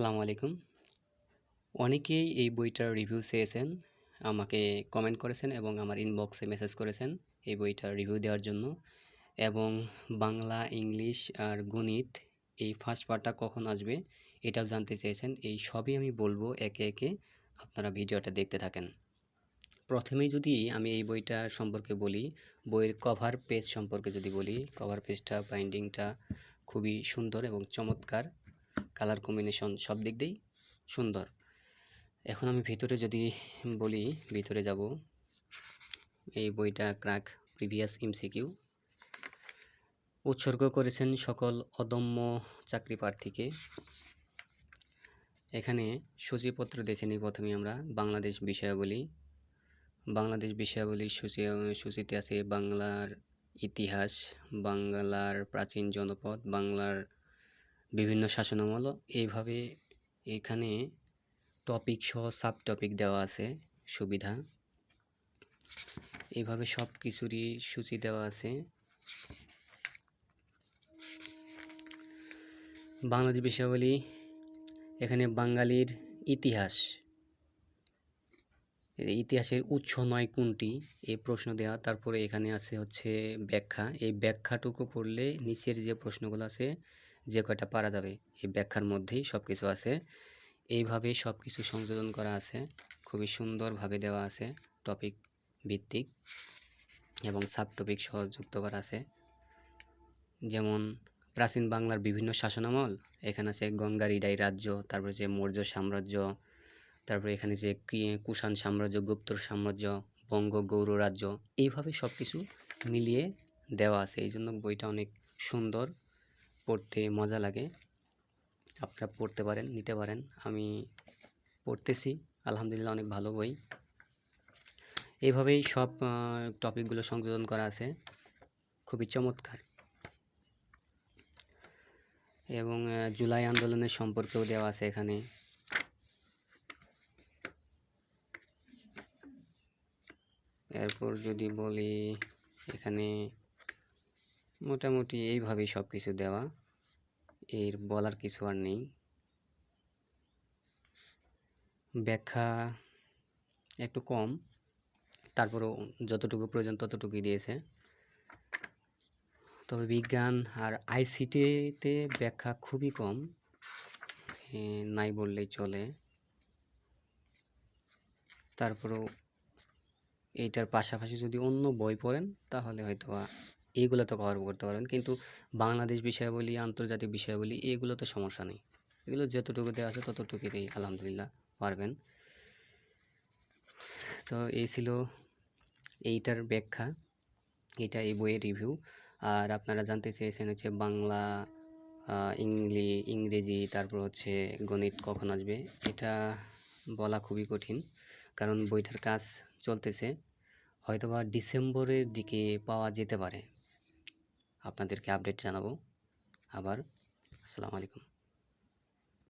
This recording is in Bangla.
আসসালামু আলাইকুম। অনেকেই এই বইটার রিভিউ চেয়েছেন, আমাকে কমেন্ট করেছেন এবং আমার ইনবক্সে মেসেজ করেছেন এই বইটার রিভিউ দেওয়ার জন্য। এবং বাংলা, ইংলিশ আর গণিত এই ফার্স্ট পার্টটা কখন আসবে এটাও জানতে চেয়েছেন। এই সবই আমি বলব একে একে আপনারা ভিডিওটা দেখতে থাকেন। প্রথমেই যদি আমি এই বইটা সম্পর্কে বলি, বইয়ের কভার পেজ সম্পর্কে যদি বলি কভার পেজটা বাইন্ডিংটা খুবই সুন্দর এবং চমৎকার। কালার কম্বিনেশন সব দিক দিয়েই সুন্দর। এখন আমি ভিতরে যদি বলি, ভিতরে যাব। এই বইটা ক্রাক প্রিভিয়াস এমসিকিউ উৎসর্গ করেছেন সকল অদম্য চাকরি প্রার্থীকে। এখানে সূচিপত্র দেখে নিই প্রথমে আমরা, বাংলাদেশ বিষয়াবলী। বাংলাদেশ বিষয়াবলীর সূচি, সূচিতে আছে বাংলার ইতিহাস, বাংলার প্রাচীন জনপদ, বাংলার বিভিন্ন শাসনামল এইভাবে এখানে টপিক সহ সাব টপিক দেওয়া আছে, সুবিধা। এইভাবে সব কিছুরই সূচি দেওয়া আছে। বাংলাদেশ বিষয়াবলী, এখানে বাঙালির ইতিহাস। ইতিহাসের উৎস নয় কোনটি, এই প্রশ্ন দেওয়া তারপরে এখানে আছে হচ্ছে ব্যাখ্যা। এই ব্যাখ্যাটুকু পড়লে নিচের যে প্রশ্নগুলো আছে যে কয়টা পারা যাবে, এই ব্যাখ্যার মধ্যেই সব কিছু আছে। এইভাবে সব কিছু সংযোজন করা আছে। খুবই সুন্দরভাবে দেওয়া আছে টপিক ভিত্তিক এবং সাব টপিক সহযুক্ত করা আছে। যেমন, প্রাচীন বাংলার বিভিন্ন শাসনামল, এখানে আছে গঙ্গার ইডাই রাজ্য, তারপরে যে মৌর্য সাম্রাজ্য, তারপরে এখানে যে কুষাণ সাম্রাজ্য, গুপ্ত সাম্রাজ্য, বঙ্গ গৌর রাজ্য, এইভাবে সব কিছু মিলিয়ে দেওয়া আছে। এই জন্য বইটা অনেক সুন্দর পড়তে মজা লাগে। আপনারা পড়তে পারেন, নিতে পারেন। আমি পড়তেছি। আলহামদুলিল্লাহ অনেক ভালো বই। এইভাবেই সব টপিকগুলো সংযোজন করা আছে। খুবই চমৎকার। এবং জুলাই আন্দোলনের সম্পর্কেও দেওয়া আছে এখানে। এরপর যদি বলি, এখানে মোটামুটি এইভাবেই সব কিছু দেওয়া। এর বলার কিছু আর নেই। ব্যাখ্যা একটু কম, তারপরেও যতটুকু প্রয়োজন ততটুকুই দিয়েছে। তবে বিজ্ঞান আর আইসিটিতে ব্যাখ্যা খুবই কম নাই বললেই চলে। তারপরেও এইটার পাশাপাশি যদি অন্য বই পড়েন, তাহলে হয়তো এইগুলো তো কভার করতে পারবেন। কিন্তু বাংলাদেশ বিষয়াবলী আন্তর্জাতিক বিষয়াবলী এগুলো তো সমস্যা নেই। এগুলো যতটুকু দেওয়া আছে ততটুকুতেই আলহামদুলিল্লাহ পারবেন। তো এই ছিল এইটার ব্যাখ্যা। এটা এই বইয়ের রিভিউ আর আপনারা জানতে চেয়েছেন হচ্ছে বাংলা ইংলি, ইংরেজি, তারপর হচ্ছে গণিত কখন আসবে, এটা বলা খুবই কঠিন। কারণ বইটার কাজ চলতেছে। হয়তোবা ডিসেম্বরের দিকে পাওয়া যেতে পারে। আপনাদেরকে আপডেট জানাব। আবার আসসালামু আলাইকুম।